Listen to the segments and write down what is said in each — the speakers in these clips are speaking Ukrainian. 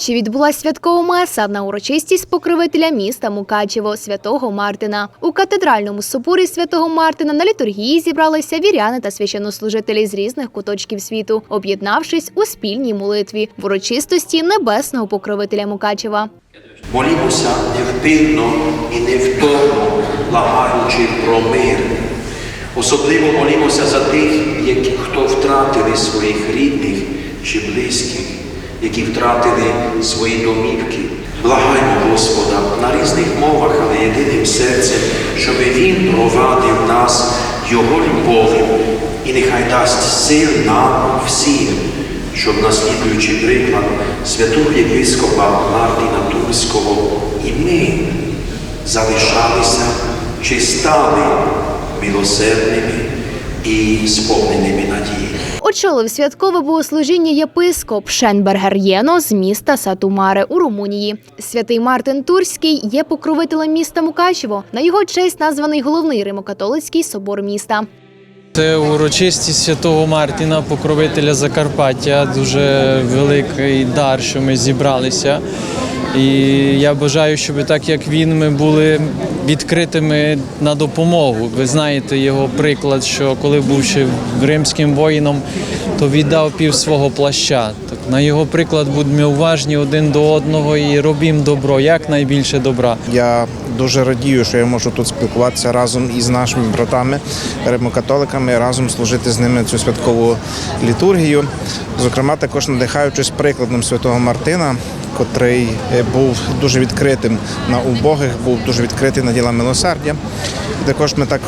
Мукачеві відбулася святкова меса на урочистість покровителя міста Мукачево святого Мартина. У катедральному соборі святого Мартина на літургії зібралися віряни та священнослужителі з різних куточків світу, об'єднавшись у спільній молитві в урочистості небесного покровителя Мукачева. Молімося невпинно і невтомно, благаючи про мир. Особливо молімося за тих, які, хто втратили своїх рідних чи близьких, які втратили свої домівки. Благаймо Господа на різних мовах, але єдиним серцем, щоб Він провадив нас Його любов'ю і нехай дасть сил нам всім, щоб, наслідуючи приклад святого єпископа Мартина Турського, і ми залишалися чи стали милосердними і сповненими надії. Очолив святкове богослужіння єпископ Шенбергер Єно з міста Сатумаре у Румунії. Святий Мартин Турський є покровителем міста Мукачево. На його честь названий головний римокатолицький собор міста. Це урочистість святого Мартіна, покровителя Закарпаття. Дуже великий дар, що ми зібралися. І я бажаю, щоб так як він, ми були відкритими на допомогу. Ви знаєте його приклад, що коли був ще римським воїном, то віддав пів свого плаща. Так на його приклад будемо уважні один до одного і робімо добро, як найбільше добра. Я дуже радію, що я можу тут спілкуватися разом із нашими братами, римокатоликами, разом служити з ними цю святкову літургію. Зокрема, також надихаючись прикладом святого Мартина, котрий е, був дуже відкритим на убогих, був дуже відкритий на діла милосердя. Також ми так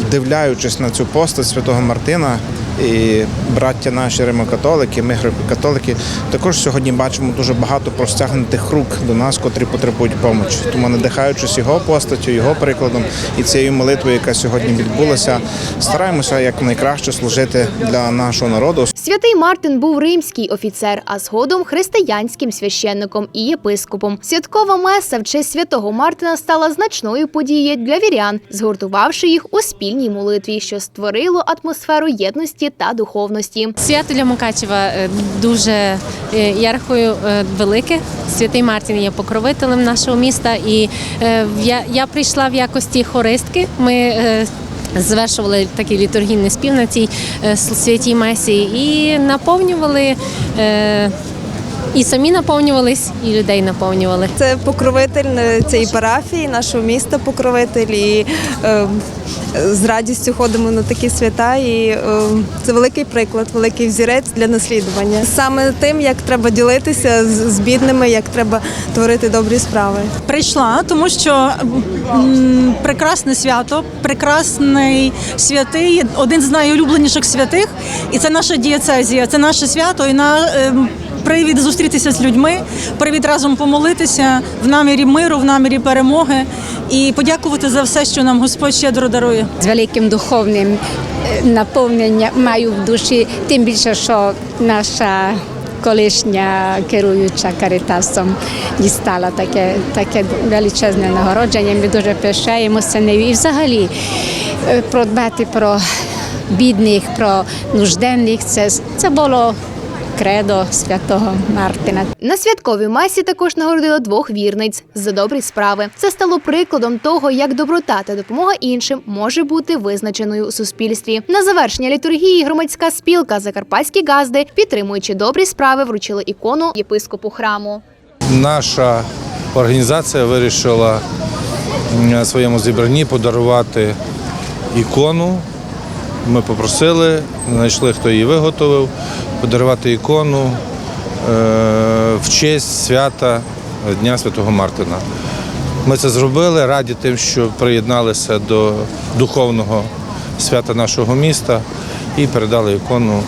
вдивляючись на цю постать святого Мартина. І браття наші римокатолики, ми греко-католики, також сьогодні бачимо дуже багато простягнутих рук до нас, котрі потребують допомоги. Тому, надихаючись його постаттю, його прикладом і цією молитвою, яка сьогодні відбулася, стараємося як найкраще служити для нашого народу. Святий Мартин був римський офіцер, а згодом християнським священником і єпископом. Святкова меса в честь святого Мартина стала значною подією для вірян, згуртувавши їх у спільній молитві, що створило атмосферу єдності та духовності. Свято для Мукачева е, дуже е, я рахую е, велике. Святий Мартін є покровителем нашого міста, і я, я прийшла в якості хористки. Ми Звершували такий літургійний спів на цій святій месі і наповнювали і самі наповнювались, і людей наповнювали. Це покровитель е, цієї парафії, нашого міста покровитель. І е, з радістю ходимо на такі свята. І е, це великий приклад, великий взірець для наслідування. Саме тим, як треба ділитися з, з бідними, як треба творити добрі справи. прийшла, тому що м, прекрасне свято, прекрасний святий, один з найулюбленіших святих, і це наша дієцезія, це наше свято, і на ем, привід зустрітися з людьми, привід разом помолитися в намірі миру, в намірі перемоги і подякувати за все, що нам Господь щедро дарує. з великим духовним е, наповненням маю в душі, тим більше, що наша колишня керуюча каритасом дістала таке, таке величезне нагородження. Ми дуже пишаємося нею. І взагалі е, продбати про бідних, про нужденних. Це, це було кредо святого Мартина. На святковій масі також нагородили двох вірниць за добрі справи. Це стало прикладом того, як доброта та допомога іншим може бути визначеною у суспільстві. На завершення літургії громадська спілка Закарпатські газди, підтримуючи добрі справи, вручили ікону єпископу храму. Наша організація вирішила на своєму зібранні подарувати ікону. Ми попросили, знайшли, хто її виготовив, подарувати ікону е, в честь свята Дня Святого Мартина. Ми це зробили раді тим, що приєдналися до духовного свята нашого міста і передали ікону е,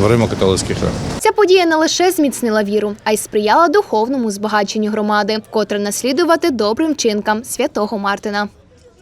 в Римо-католицький храм. Ця подія не лише зміцнила віру, а й сприяла духовному збагаченню громади, вкотре наслідувати добрим вчинкам святого Мартина.